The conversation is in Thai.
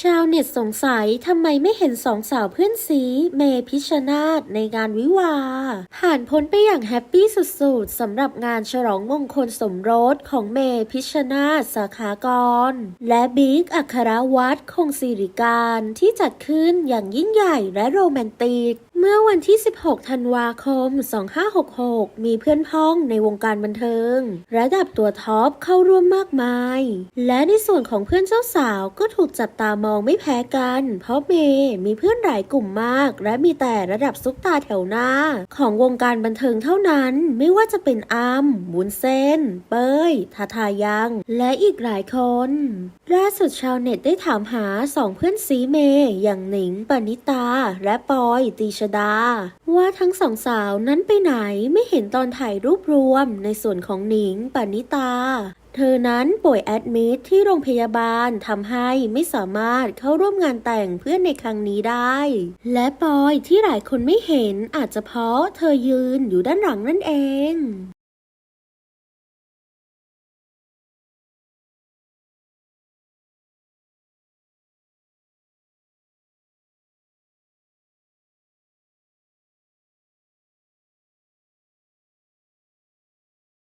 ชาวเน็ตสงสัยทำไมไม่เห็นสองสาวเพื่อนซีเมพิชนาธในงานวิวาห์ผ่านพ้นไปอย่างแฮปปี้สุดๆสำหรับงานฉลองมงคลสมรสของเมพิชชนาธสาขากร และบิ๊กอัครวัตรคงศิริการที่จัดขึ้นอย่างยิ่งใหญ่และโรแมนติกเมื่อวันที่ 16 ธันวาคม 2566 มีเพื่อนพ้องในวงการบันเทิง ระดับตัวท็อปเข้าร่วมมากมาย และในส่วนของเพื่อนเจ้าสาวก็ถูกจับตามองไม่แพ้กัน เพราะเมย์มีเพื่อนหลายกลุ่มมาก และมีแต่ระดับซุปตาแถวหน้า ของวงการบันเทิงเท่านั้น ไม่ว่าจะเป็นอัมวุ้นเส้นเป้ยทาทายัง และอีกหลายคนล่าสุดชาวเน็ตได้ถามหาสองเพื่อนซีเมย์อย่างหนิงปณิตา และปอยตีชดา ว่าทั้งสองสาวนั้นไปไหนไม่เห็นตอนถ่ายรูปรวมในส่วนของหนิงปณิตาเธอนั้นป่วยแอดมิดที่โรงพยาบาลทำให้ไม่สามารถเข้าร่วมงานแต่งเพื่อนในครั้งนี้ได้ และปอยที่หลายคนไม่เห็นอาจจะเพราะเธอยืนอยู่ด้านหลังนั่นเอง